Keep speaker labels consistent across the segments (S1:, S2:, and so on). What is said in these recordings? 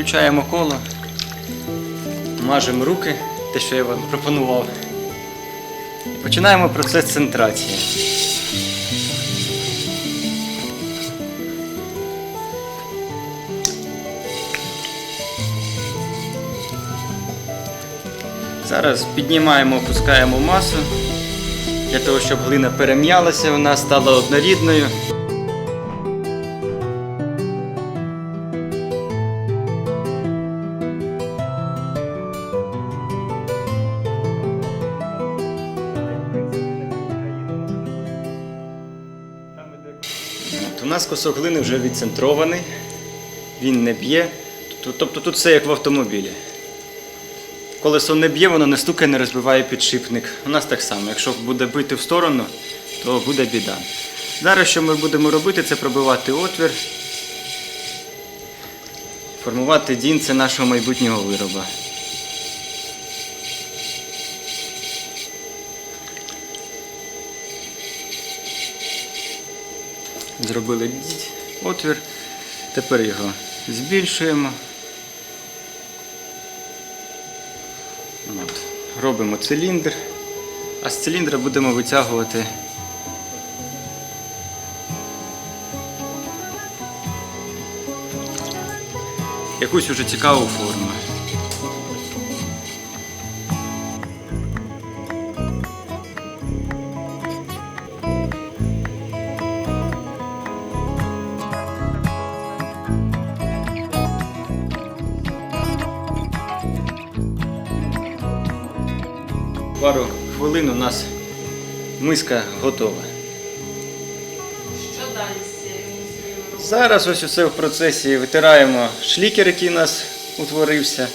S1: Включаємо коло, мажемо руки, те, що я вам пропонував. І починаємо процес центрації. Зараз піднімаємо, опускаємо масу для того, щоб глина перем'ялася, вона стала однорідною. У нас кусок глини вже відцентрований, він не б'є. Тобто тут все як в автомобілі. Колесо не б'є, воно не стукає, не розбиває підшипник. У нас так само. Якщо буде бити в сторону, то буде біда. Зараз що ми будемо робити, це пробивати отвір, формувати дінце нашого майбутнього вироба. Зробили отвір, тепер його збільшуємо. От. Робимо циліндр, а з циліндра будемо витягувати якусь уже цікаву форму. Пару хвилин у нас миска готова.
S2: Що далі з цією?
S1: Зараз ось усе в процесі витираємо шлікер, який у нас утворився.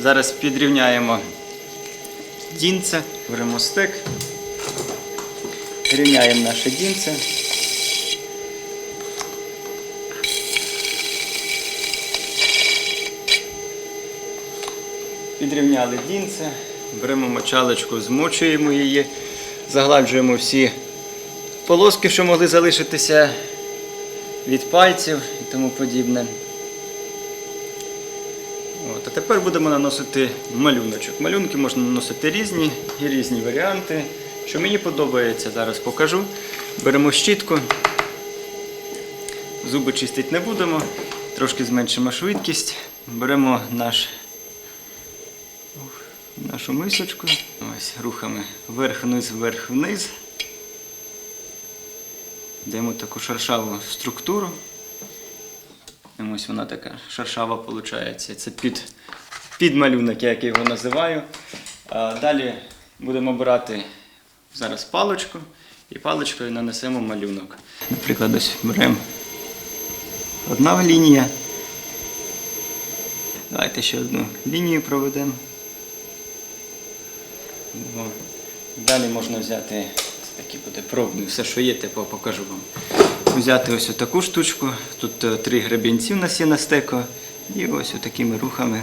S1: Зараз підрівняємо дінце, беремо стек, рівняємо наше дінце. Підрівняли дінце, беремо мочалочку, змочуємо її, загладжуємо всі полоски, що могли залишитися від пальців і тому подібне. От, а тепер будемо наносити малюночок. Малюнки можна наносити різні, є різні варіанти. Що мені подобається, зараз покажу. Беремо щітку. Зуби чистити не будемо, трошки зменшимо швидкість. Беремо наш, нашу мисочку. Ось, рухами вверх-вниз, вверх-вниз. Даємо таку шершаву структуру. Ось вона така шершава виходить. Це під, під малюнок, як я його називаю. А далі будемо брати зараз паличку і паличкою нанесемо малюнок. Наприклад, ось беремо одна лінія. Давайте ще одну лінію проведемо. Далі можна взяти це такий буде пробний, все, що є, типу, покажу вам. Взяти ось таку штучку. Тут е, три гребінці у нас є на стеко. І ось такими рухами.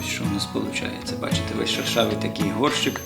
S1: Ось що у нас виходить. Бачите, весь шершавий такий горщик.